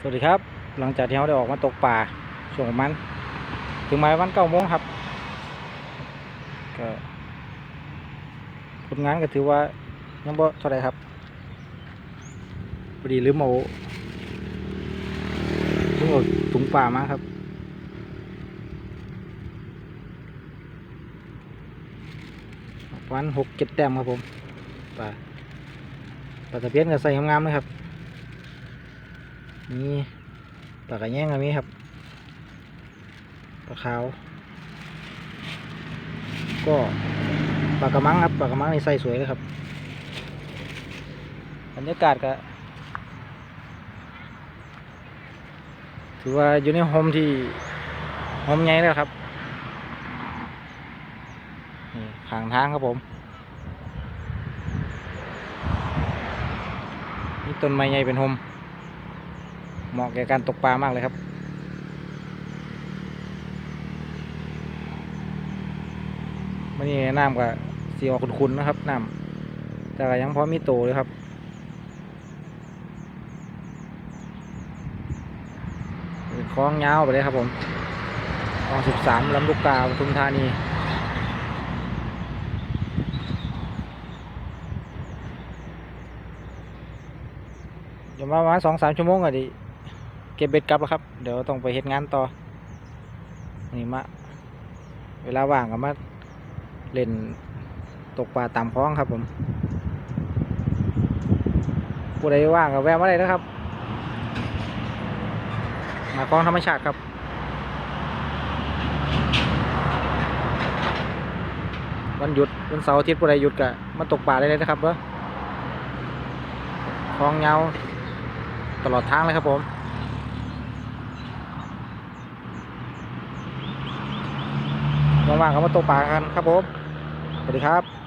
สวัสดีครับ หลังจากที่เราได้ออกมาตกป่าช่วงมัน ถึงหมายวันเก้าโมงครับก็ผลงานก็ถือว่ายังบ่เท่าไรครับพอดีลืมเอาลืมเอาถุงป่ามาครับประมาณหกเจ็ดแต้มครับผมป่าปลาตะเพียนก็ใส่งามๆเลยครับ นี่ปลากระแยงก็มีครับปลาขาวก็ปลากระมังครับปลากระมังในี่ใส่สวยเลยครับบรรยากาศก็ถือว่าอยู่ในโฮมที่โฮมใหญ่แล้วครับนี่ข้างทางครับผมนี่ต้นไม้ใหญ่เป็นโฮม เหมาะแก่การตกปลามากเลยครับ มันนี่น้ำก็สีออกขุนๆนะครับน้ำแต่ยังพอมีโตเลยครับคล้องยาวไปเลยครับผมคลองสิบสามลำลูกกาปทุมธานีเดี๋ยวมาประมาณสองสามชั่วโมงอะดิ เก็บเบ็ดกลับแล้วครับ เดี๋ยวต้องไปเฮ็ดงานต่อ นี่มาเวลาว่างก็มาเล่นตกปลาตามคลองครับผม ผู้ใดว่างก็แวะมาได้นะครับ มาคลองธรรมชาติครับวันหยุดวันเสาร์อาทิตย์ผู้ใดหยุดก็มาตกปลาได้เลยนะครับเด้อคลองยาตลอดทางเลยครับผม ว่างๆก็มาตกปลากันครับผม สวัสดีครับ